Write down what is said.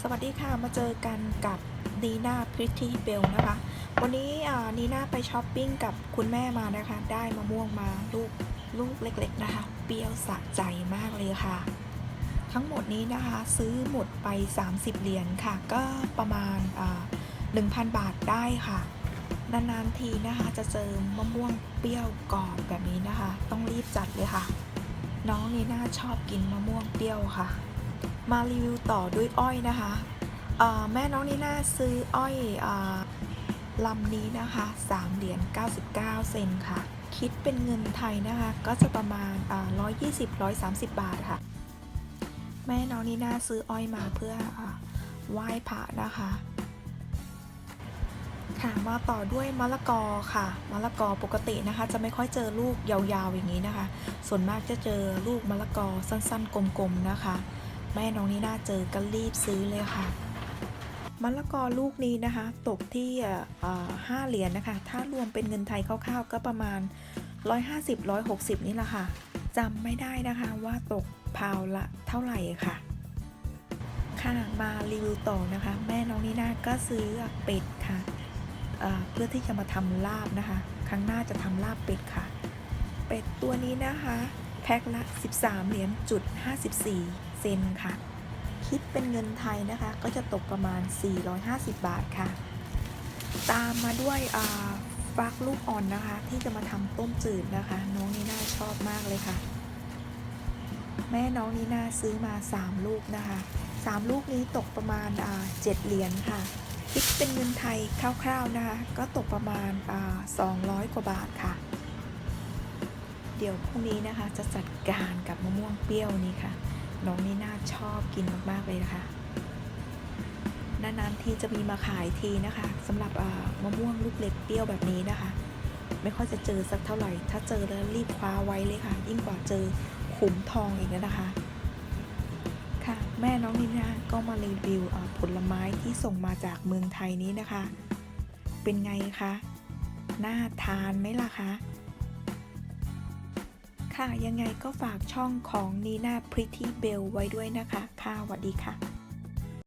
สวัสดีค่ะ มาเจอกันกับนีน่าพริตตี้เบลนะคะ วันนี้นีน่าไปช้อปปิ้งกับคุณแม่มานะคะ ได้มะม่วงมาลูกลูกเล็กๆนะคะ เปรี้ยวสะใจมากเลยค่ะ ทั้งหมดนี้นะคะซื้อหมดไป 30 เหรียญค่ะ ก็ประมาณอ่า1,000 บาทได้ค่ะ นานๆทีนะคะจะเจอมะม่วงเปรี้ยวกรอบแบบนี้นะคะ ต้องรีบจัดเลยค่ะ น้องนีน่าชอบกินมะม่วงเปรี้ยวค่ะ มารีวิวต่อด้วยอ้อยนะคะแม่น้องนีน่าซื้ออ้อยอลำนี้นะคะ3เหรียญ99 เซนค่ะ คิดเป็นเงินไทยนะคะ ก็จะประมาณอ่า120-130 บาทค่ะ แม่น้องนีน่าซื้ออ้อยมาเพื่ออไหว้พระนะคะค่ะมาต่อด้วยมะละกอค่ะมะละกอปกตินะคะ จะไม่ค่อยเจอลูกยาวๆอย่างนี้นะคะ ส่วนมากจะเจอลูกมะละกอสั้นๆกลมๆนะคะ แม่น้องนี่น่าเจอก็รีบซื้อเลยค่ะมะละกอลูกนี้นะคะ ตกที่ห้าเหรียญนะคะ ถ้ารวมเป็นเงินไทยคร่าวๆ ก็ประมาณ 150-160 นี่แหละค่ะจำไม่ได้นะคะว่าตกพาวละเท่าไหร่ค่ะ ค่ะมารีวิวต่อนะคะ แม่น้องนี่น่าก็ซื้อเป็ดค่ะเอ่อเพื่อที่จะมาทำลาบนะคะ ครั้งหน้าจะทำลาบเป็ดค่ะ เป็ดตัวนี้นะคะ แพ็คละ 13 เหรียญจุด54 เซนค่ะ คิดเป็นเงินไทยนะคะ ก็จะตกประมาณ 450 บาทค่ะ ตามมาด้วยฟักลูกอ่อนนะคะ ที่จะมาทำต้มจืดนะคะ น้องนีน่าชอบมากเลยค่ะ แม่น้องนีน่าซื้อมา 3 ลูกนะคะ 3 ลูกนี้ตกประมาณ7เหรียญค่ะคิดเป็นเงินไทยคร่าวๆนะคะ ก็ตกประมาณ 200 กว่าบาทค่ะ เดี๋ยวพรุ่งนี้นะคะจะจัดการกับมะม่วงเปรี้ยวนี้ค่ะ น้องนี่น่าชอบกินมาก ๆ เลยนะคะนานๆทีจะมีมาขายทีนะคะสำหรับมะม่วงลูกเล็กเปรี้ยวแบบนี้นะคะ ไม่ค่อยจะเจอสักเท่าไหร่ ถ้าเจอแล้วรีบคว้าไว้เลยค่ะ ยิ่งกว่าเจอขุมทองอีกนะคะ ค่ะ แม่น้องนิน่าก็มารีวิวผลไม้ที่ส่งมาจากเมืองไทยนี้นะคะ เป็นไงคะ น่าทานไหมล่ะคะ ค่ะ ยังไงก็ฝากช่องของนีน่าพริตตี้เบลไว้ด้วยนะคะ ค่ะสวัสดีค่ะ